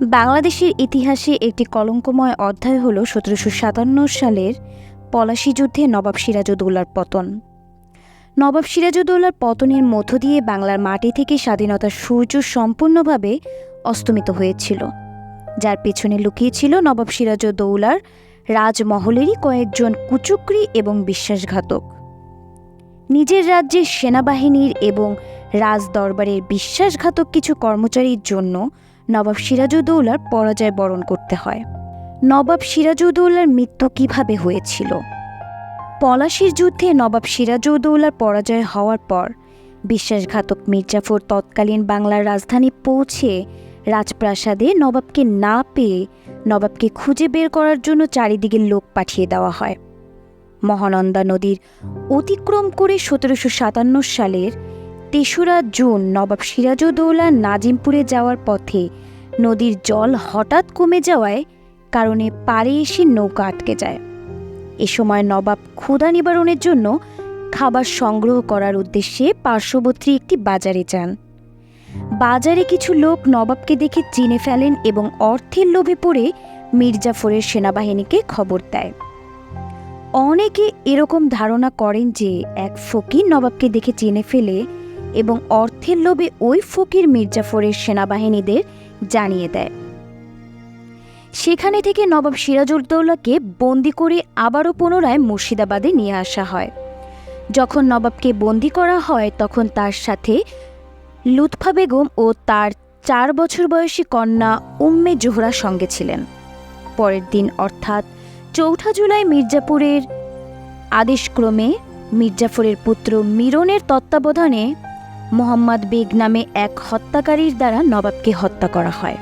বাংলাদেশের ইতিহাসে একটি কলঙ্কময় অধ্যায় হল সতেরোশো সাতান্ন সালের পলাশী যুদ্ধে নবাব সিরাজউদ্দৌলার পতন। নবাব সিরাজউদ্দৌলার পতনের মধ্য দিয়ে বাংলার মাটি থেকে স্বাধীনতার সূর্য সম্পূর্ণভাবে অস্তমিত হয়েছিল। যার পেছনে লুকিয়েছিল নবাব সিরাজউদ্দৌলার রাজমহলেরই কয়েকজন কুচক্রী এবং বিশ্বাসঘাতক। নিজের রাজ্যের সেনাবাহিনীর এবং রাজ দরবারের বিশ্বাসঘাতক কিছু কর্মচারীর জন্য নবাব সিরাজউদ্দৌলার পরাজয় বরণ করতে হয়। নবাব সিরাজউদ্দৌলার মৃত্যু কীভাবে হয়েছিল? পলাশির যুদ্ধে নবাব সিরাজউদ্দৌলার পরাজয় হওয়ার পর বিশ্বাসঘাতক মির্জাফর তৎকালীন বাংলার রাজধানী পৌঁছে রাজপ্রাসাদে নবাবকে না পেয়ে নবাবকে খুঁজে বের করার জন্য চারিদিকে লোক পাঠিয়ে দেওয়া হয়। মহানন্দা নদীর অতিক্রম করে সতেরোশো সাতান্ন সালের তেসরা জুন নবাব সিরাজউদ্দৌলা নাজিমপুরে যাওয়ার পথে নদীর জল হঠাৎ কমে যাওয়ায় কারণে পাড়ে এসে নৌকা আটকে যায়। এ সময় নবাব ক্ষুধা নিবারণের জন্য খাবার সংগ্রহ করার উদ্দেশ্যে পার্শ্ববর্তী একটি বাজারে যান। বাজারে কিছু লোক নবাবকে দেখে চিনে ফেলেন এবং অর্থের লোভে পড়ে মির্জাফরের সেনাবাহিনীকে খবর দেয়। অনেকে এরকম ধারণা করেন যে এক ফকির নবাবকে দেখে চিনে ফেলে এবং অর্থের লোভে ওই ফকির মির্জাফরের সেনাবাহিনীদের জানিয়ে দেয়। সেখানে থেকে নবাব সিরাজউদ্দৌলাকে বন্দি করে আবারও পুনরায় মুর্শিদাবাদে নিয়ে আসা হয়। যখন নবাবকে বন্দি করা হয়, তখন তার সাথে লুৎফা বেগম ও তার চার বছর বয়সী কন্যা উম্মে জোহরা সঙ্গে ছিলেন। পরের দিন অর্থাৎ চৌঠা জুলাই মির্জাপুরের আদেশক্রমে মির্জাফরের পুত্র মিরনের তত্ত্বাবধানে মোহাম্মদ বেগ নামে এক হত্যাকারীর দ্বারা নবাবকে হত্যা করা হয়।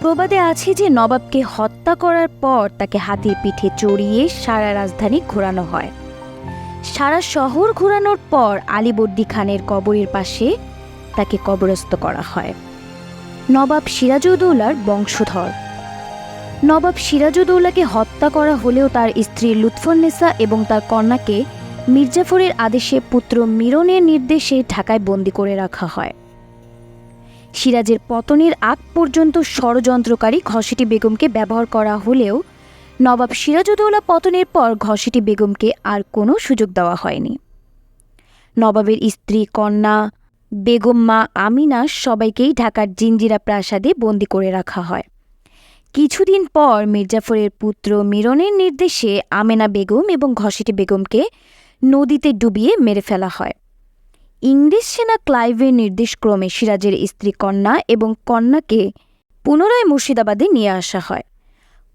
প্রবাদে আছে যে নবাবকে হত্যা করার পর তাকে হাতির পিঠে চড়িয়ে সারা রাজধানী ঘোরানো হয়। সারা শহর ঘোরানোর পর আলীবর্দী খানের কবরের পাশে তাকে কবরস্থ করা হয়। নবাব সিরাজউদ্দৌলার বংশধর। নবাব সিরাজউদ্দৌলাকে হত্যা করা হলেও তার স্ত্রী লুৎফুন্নেসা এবং তার কন্যাকে মির্জাফরের আদেশে পুত্র মিরনের নির্দেশে ঢাকায় বন্দি করে রাখা হয়। সিরাজের পতনের আগ পর্যন্ত ষড়যন্ত্রকারী ঘসেটি বেগমকে ব্যবহার করা হলেও নবাব সিরাজউদ্দৌলা পতনের পর ঘসেটি বেগমকে আর কোনো সুযোগ দেওয়া হয়নি। নবাবের স্ত্রী, কন্যা, বেগম মা আমিনা সবাইকেই ঢাকার জিঞ্জিরা প্রাসাদে বন্দি করে রাখা হয়। কিছুদিন পর মির্জাফরের পুত্র মিরনের নির্দেশে আমেনা বেগম এবং ঘসেটি বেগমকে নদীতে ডুবিয়ে মেরে ফেলা হয়। ইংরেজ সেনা ক্লাইভের নির্দেশক্রমে সিরাজের স্ত্রী কন্যা এবং কন্যাকে পুনরায় মুর্শিদাবাদে নিয়ে আসা হয়।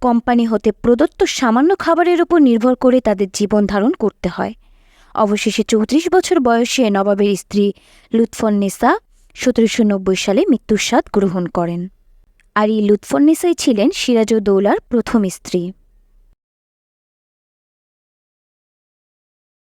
কোম্পানি হতে প্রদত্ত সামান্য খাবারের উপর নির্ভর করে তাদের জীবন ধারণ করতে হয়। অবশেষে চৌত্রিশ বছর বয়সে নবাবের স্ত্রী লুৎফন্নেসা সতেরোশো নব্বই সালে মৃত্যুর স্বাদ গ্রহণ করেন। আর এই লুৎফন্নেসাই ছিলেন সিরাজউদ্দৌলার প্রথম স্ত্রী।